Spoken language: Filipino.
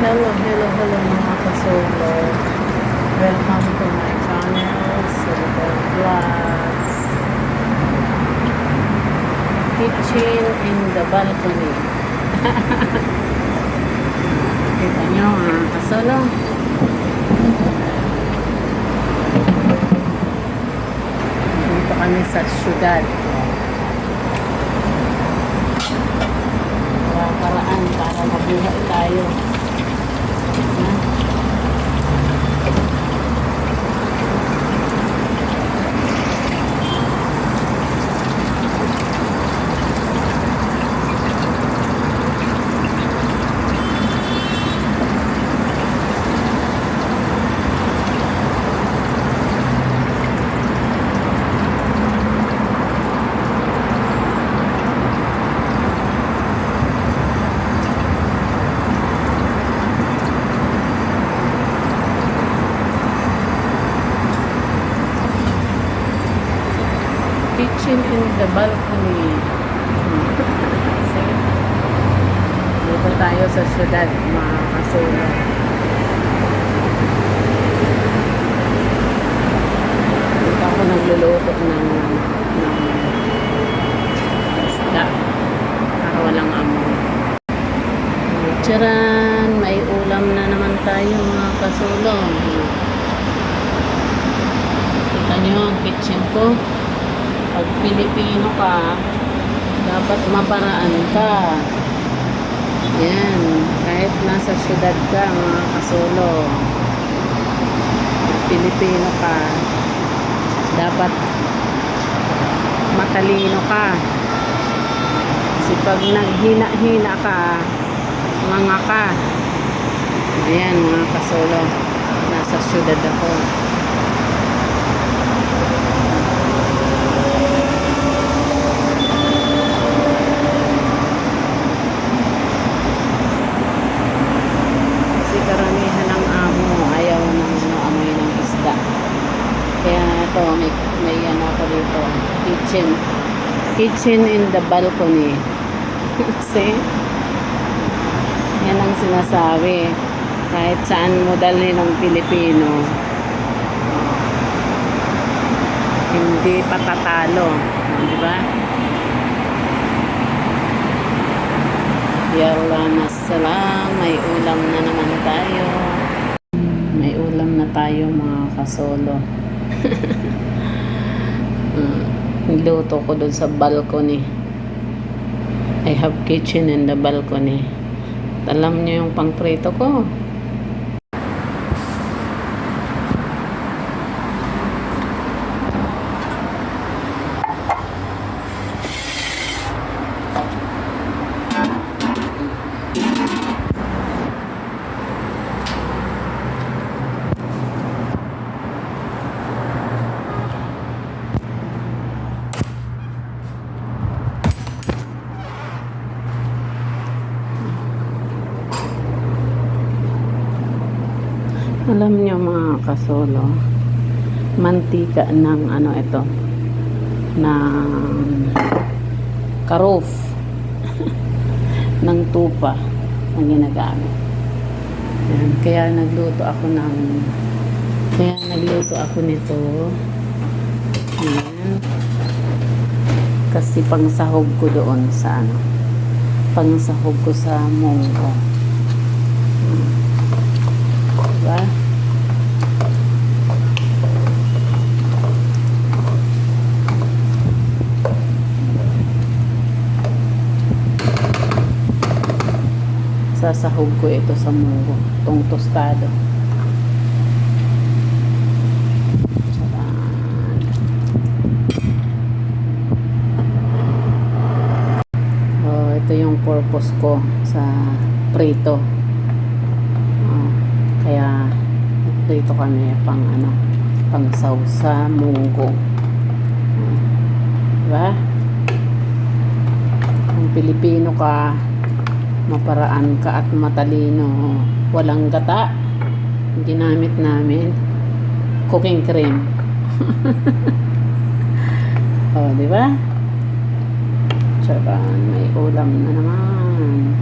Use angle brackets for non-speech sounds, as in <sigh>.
Hello, hello, hello mga kasolo. Welcome to my channel, Silver Vlogs. Kitchen in the balcony. <laughs> Kita nyo mga kasolo. Dito kami sa syudad. Kitchen in the balcony. Dito tayo sa syudad, mga kasolo. Dito ako nagluluto ng, ng isda para walang amoy. Tcharan! May ulam na naman tayo mga kasolo. Kita nyo ang kitchen ko pag Pilipino ka, dapat maparaan ka. Yan. Kahit nasa syudad ka, mga kasolo. Pilipino ka, dapat matalino ka. Kasi pag naghina-hina ka, mga ka. Ayan, mga kasolo. Nasa syudad ako. Kasi karamihan ng amo ayaw ng ano, amoy ng isda. Kaya ito, may, may ano ako dito, kitchen. Kitchen in the balcony. <laughs> Kasi, yan ang sinasabi. Kahit saan mo dalhin ng Pilipino, hindi patatalo. Di ba? Yalla na salam, may ulam na naman tayo. May ulam na tayo mga kasolo. Mm, Niluto ko doon sa balcony. I have kitchen in the balcony. At alam niyo yung pangprito ko. Alam niyo mga kasolo, mantika ng ano ito, ng karoof, <laughs> ng tupa na ginagamit. Yan. Kaya nagluto ako ng, kaya nagluto ako nito. Yan. Kasi pang sahog ko doon sa ano, pang sahog ko sa munggo. Diba? Sasahog ko ito sa munggo. Itong tostado. Oh, ito yung purpose ko sa prito. Oh, kaya prito kami pang ano, pang sausa munggo. Oh, diba? Kung Pilipino ka, maparaan ka at matalino. Walang gata. Ginamit namin cooking cream. <laughs> oh, di ba? Tsaban, may ulam na naman.